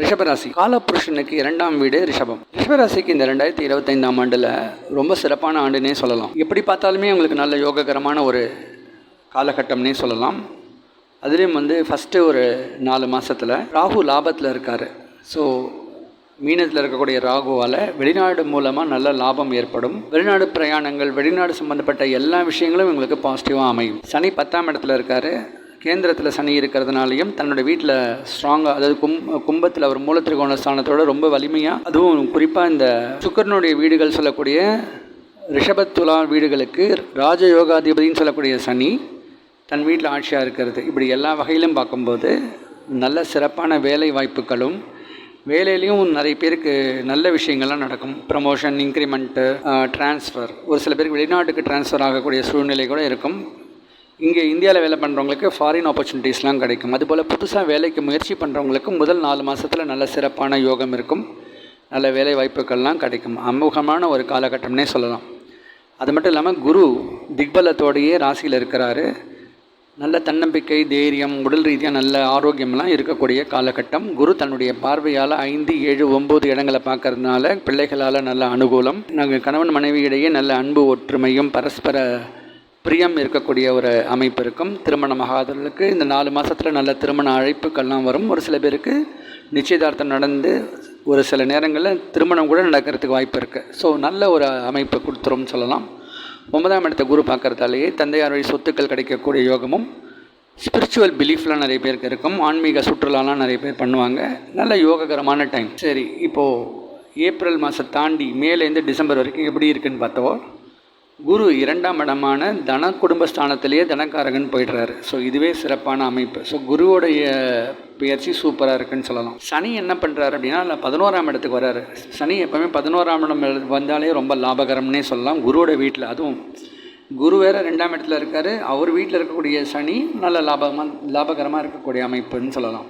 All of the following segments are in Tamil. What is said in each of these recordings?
ரிஷபராசி. காலபுருஷனுக்கு இரண்டாம் வீடு ரிஷபம். ரிஷபராசிக்கு இந்த ரெண்டாயிரத்தி இருபத்தைந்தாம் ஆண்டில் ரொம்ப சிறப்பான ஆண்டுனே சொல்லலாம். எப்படி பார்த்தாலுமே உங்களுக்கு நல்ல யோககரமான ஒரு காலகட்டம்னே சொல்லலாம். அதுலேயும் வந்து ஃபஸ்ட்டு ஒரு நாலு மாதத்தில் ராகு லாபத்தில் இருக்கார். ஸோ மீனத்தில் இருக்கக்கூடிய ராகுவால் வெளிநாடு மூலமாக நல்ல லாபம் ஏற்படும். வெளிநாடு பிரயாணங்கள் வெளிநாடு சம்மந்தப்பட்ட எல்லா விஷயங்களும் உங்களுக்கு பாசிட்டிவாக அமையும். சனி பத்தாம் இடத்துல இருக்கார். கேந்திரத்தில் சனி இருக்கிறதுனாலையும் தன்னோட வீட்டில் ஸ்ட்ராங்காக அதாவது கும் கும்பத்தில் அவர் மூலத்திரிகோண ஸ்தானத்தோட ரொம்ப வலிமையாக அதுவும் குறிப்பாக இந்த சுக்கரனுடைய வீடுகள் சொல்லக்கூடிய ரிஷபத்துலா வீடுகளுக்கு ராஜயோகாதிபதினு சொல்லக்கூடிய சனி தன் வீட்டில் ஆட்சியாக இருக்கிறது. இப்படி எல்லா வகையிலும் பார்க்கும்போது நல்ல சிறப்பான வேலை வாய்ப்புகளும் வேலையிலையும் நிறைய பேருக்கு நல்ல விஷயங்கள்லாம் நடக்கும். ப்ரமோஷன் இன்க்ரிமெண்ட்டு ட்ரான்ஸ்ஃபர் ஒரு சில பேருக்கு வெளிநாட்டுக்கு ட்ரான்ஸ்ஃபர் ஆகக்கூடிய சூழ்நிலை கூட இருக்கும். இங்கே இந்தியாவில் வேலை பண்ணுறவங்களுக்கு ஃபாரின் ஆப்பர்ச்சுனிட்டிஸ்லாம் கிடைக்கும். அதுபோல் புதுசாக வேலைக்கு முயற்சி பண்ணுறவங்களுக்கு முதல் நாலு மாதத்தில் நல்ல சிறப்பான யோகம் இருக்கும். நல்ல வேலை வாய்ப்புகள்லாம் கிடைக்கும். அமோகமான ஒரு காலகட்டம்னே சொல்லலாம். அது மட்டும் இல்லாமல் குரு திக்பலத்தோடையே ராசியில் இருக்கிறாரு. நல்ல தன்னம்பிக்கை தைரியம் உடல் ரீதியாக நல்ல ஆரோக்கியம்லாம் இருக்கக்கூடிய காலகட்டம். குரு தன்னுடைய பார்வையால் ஐந்து ஏழு ஒம்பது இடங்களை பார்க்கறதுனால பிள்ளைகளால் நல்ல அனுகூலம். நாங்கள் கணவன் மனைவியிடையே நல்ல அன்பு ஒற்றுமையும் பரஸ்பர பிரியம் இருக்கக்கூடிய ஒரு அமைப்பு இருக்கும். திருமணமாகாதவர்களுக்கு இந்த நாலு மாதத்தில் நல்ல திருமண அழைப்புக்கள்லாம் வரும். ஒரு சில பேருக்கு நிச்சயதார்த்தம் நடந்து ஒரு சில நேரங்களில் திருமணம் கூட நடக்கிறதுக்கு வாய்ப்பு இருக்குது ஸோ நல்ல ஒரு அமைப்பை கொடுத்துரும்னு சொல்லலாம். ஒன்பதாம் இடத்த குரு பார்க்குறதாலேயே தந்தையார் வழி சொத்துக்கள் கிடைக்கக்கூடிய யோகமும் ஸ்பிரிச்சுவல் பிலீஃப்லாம் நிறைய பேருக்கு இருக்கும். ஆன்மீக சுற்றுலாலாம் நிறைய பேர் பண்ணுவாங்க. நல்ல யோககரமான டைம் சரி இப்போது ஏப்ரல் மாதம் தாண்டி மேலேருந்து டிசம்பர் வரைக்கும் எப்படி இருக்குன்னு பார்த்தவோ குரு இரண்டாம் இடமான தன குடும்பஸ்தானத்திலேயே தனக்காரகன் போயிடுறாரு. ஸோ இதுவே சிறப்பான அமைப்பு. ஸோ குருவோடைய பயிற்சி சூப்பராக இருக்குன்னு சொல்லலாம். சனி என்ன பண்ணுறாரு அப்படின்னா இல்லை பதினோராம் இடத்துக்கு வராரு சனி எப்போவுமே பதினோராம் இடம் வந்தாலே ரொம்ப லாபகரம்னே சொல்லலாம். குருவோட வீட்டில் அதுவும் குரு வேறு ரெண்டாம் இடத்துல இருக்கார். அவர் வீட்டில் இருக்கக்கூடிய சனி நல்ல லாபகமாக லாபகரமாக இருக்கக்கூடிய அமைப்புன்னு சொல்லலாம்.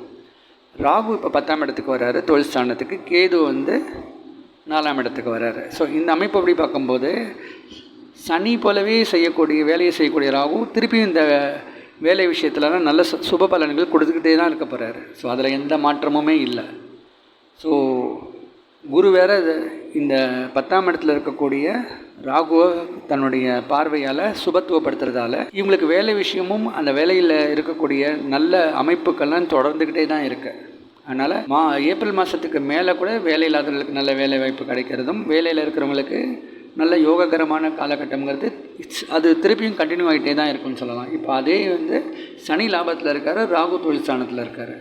ராகு இப்போ பத்தாம் இடத்துக்கு வர்றாரு. தொழில் ஸ்தானத்துக்கு. கேது வந்து நாலாம் இடத்துக்கு வர்றாரு. ஸோ இந்த அமைப்பு அப்படி பார்க்கும்போது சனி போலவே செய்யக்கூடிய வேலையை செய்யக்கூடிய ராகு திருப்பியும் இந்த வேலை விஷயத்துலலாம் நல்ல சு சுப பலன்கள் கொடுத்துக்கிட்டே தான் இருக்க போகிறாரு ஸோ அதில் எந்த மாற்றமுமே இல்லை. ஸோ குரு வேற இந்த பத்தாம் இடத்துல இருக்கக்கூடிய ராகுவை தன்னுடைய பார்வையால் சுபத்துவப்படுத்துறதால இவங்களுக்கு வேலை விஷயமும் அந்த வேலையில் இருக்கக்கூடிய நல்ல அமைப்புகள்லாம் தொடர்ந்துக்கிட்டே தான் இருக்குது அதனால் மா ஏப்ரல் மாதத்துக்கு மேலே கூட வேலை இல்லாதவர்களுக்கு நல்ல வேலை வாய்ப்பு கிடைக்கிறதும் வேலையில் இருக்கிறவங்களுக்கு நல்ல யோககரமான காலகட்டம்ங்கிறது அது திருப்பியும் கண்டினியூ ஆகிட்டே தான் இருக்கும்னு சொல்லலாம். இப்போ அதே வந்து சனி லாபத்தில் இருக்கார் ராகு தொழில் ஸ்தானத்தில் இருக்கார்.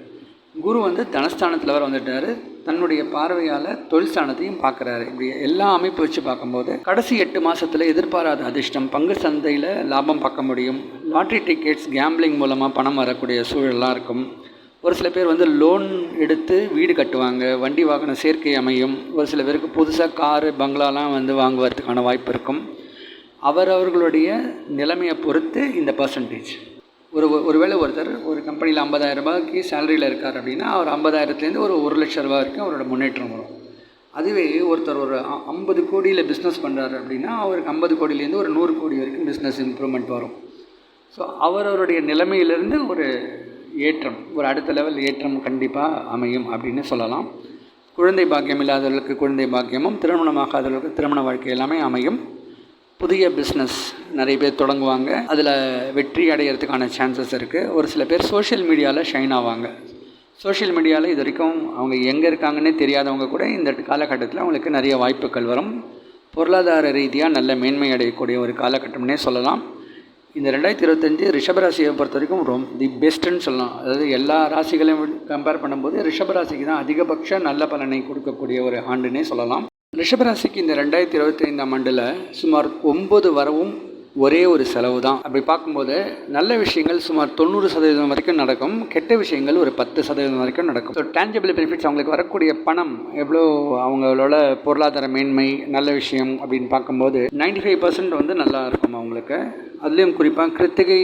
குரு வந்து தனஸ்தானத்தில் வர வந்துட்டார். தன்னுடைய பார்வையால் தொழில்ஸ்தானத்தையும் பார்க்குறாரு இப்படி எல்லா அமைப்பு வச்சு பார்க்கும்போது கடைசி எட்டு மாதத்தில் எதிர்பாராத அதிர்ஷ்டம் பங்கு சந்தையில் லாபம் பார்க்க முடியும். லாட்ரி டிக்கெட்ஸ் கேம்பிளிங் மூலமாக பணம் வரக்கூடிய சூழலாக இருக்கும். ஒரு சில பேர் வந்து லோன் எடுத்து வீடு கட்டுவாங்க வண்டி வாகன சேர்க்கை அமையும். ஒரு சில பேருக்கு புதுசாக காரு பங்களாலாம் வந்து வாங்குவதற்கான வாய்ப்பு இருக்கும். அவரவர்களுடைய நிலைமையை பொறுத்து இந்த பர்சன்டேஜ் ஒரு ஒருவேளை ஒருத்தர் ஒரு கம்பெனியில் ஐம்பதாயிரம் ரூபாய்க்கு சேலரியில் இருக்கார் அப்படின்னா அவர் ஐம்பதாயிரத்துலேருந்து ஒரு ஒரு லட்ச ரூபா வரைக்கும் அவரோட முன்னேற்றம் வரும். அதுவே ஒருத்தர் ஒரு ஐம்பது கோடியில் பிஸ்னஸ் பண்ணுறாரு அப்படின்னா அவருக்கு ஐம்பது கோடியிலேருந்து ஒரு நூறு கோடி வரைக்கும் பிஸ்னஸ் இம்ப்ரூவ்மெண்ட் வரும். ஸோ அவரவருடைய நிலைமையிலேருந்து ஒரு ஏற்றம் ஒரு அடுத்த லெவல் ஏற்றம் கண்டிப்பாக அமையும் அப்படின்னு சொல்லலாம். குழந்தை பாக்கியம் இல்லாதவர்களுக்கு குழந்தை பாக்கியமும் திருமணமாகாதவர்களுக்கு திருமண வாழ்க்கை எல்லாமே அமையும். புதிய பிஸ்னஸ் நிறைய பேர் தொடங்குவாங்க. அதில் வெற்றி அடையிறதுக்கான சான்சஸ் இருக்குது ஒரு சில பேர் சோஷியல் மீடியாவில் ஷைன் ஆவாங்க. சோஷியல் மீடியாவில் இது வரைக்கும் அவங்க எங்கே இருக்காங்கன்னே தெரியாதவங்க கூட இந்த காலகட்டத்தில் அவங்களுக்கு நிறைய வாய்ப்புகள் வரும். பொருளாதார ரீதியாக நல்ல மேன்மை அடையக்கூடிய ஒரு காலகட்டம்னே சொல்லலாம். இந்த ரெண்டாயிரத்தி இருபத்தஞ்சு ரிஷபராசியை பொறுத்த வரைக்கும் ரொம்ப தி பெஸ்ட்டுன்னு சொல்லலாம். அதாவது எல்லா ராசிகளையும் கம்பேர் பண்ணும்போது ரிஷபராசிக்கு தான் அதிகபட்ச நல்ல பலனை கொடுக்கக்கூடிய ஒரு ஆண்டுன்னே சொல்லலாம். ரிஷபராசிக்கு இந்த ரெண்டாயிரத்தி இருபத்தி ஐந்தாம் ஆண்டில் சுமார் ஒம்பது வரவும் ஒரே ஒரு செலவு தான். அப்படி பார்க்கும்போது நல்ல விஷயங்கள் சுமார் தொண்ணூறு சதவீதம் வரைக்கும் நடக்கும். கெட்ட விஷயங்கள் ஒரு பத்து சதவீதம் வரைக்கும் நடக்கும். ஸோ டேஞ்சபிள் பெனிஃபிட்ஸ் அவங்களுக்கு வரக்கூடிய பணம் எவ்வளோ அவங்களோட பொருளாதார மேன்மை நல்ல விஷயம் அப்படின்னு பார்க்கும்போது நைன்டி ஃபைவ் பர்சன்ட் வந்து நல்லா இருக்கும் அவங்களுக்கு. அதுலேயும் குறிப்பாக கிருத்திகை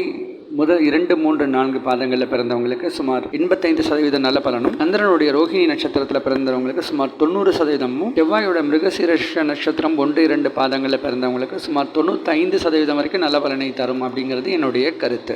முதல் இரண்டு மூன்று நான்கு பாதங்களில் பிறந்தவங்களுக்கு சுமார் எண்பத்தைந்து சதவீதம் நல்ல பலனும் சந்திரனுடைய ரோஹிணி நட்சத்திரத்தில் பிறந்தவங்களுக்கு சுமார் தொண்ணூறு சதவீதமும் செவ்வாயோட மிருகசீரஷ நட்சத்திரம் ஒன்று இரண்டு பாதங்களில் பிறந்தவங்களுக்கு சுமார் தொண்ணூற்றி ஐந்து சதவீதம் வரைக்கும் நல்ல பலனை தரும் அப்படிங்கிறது என்னுடைய கருத்து.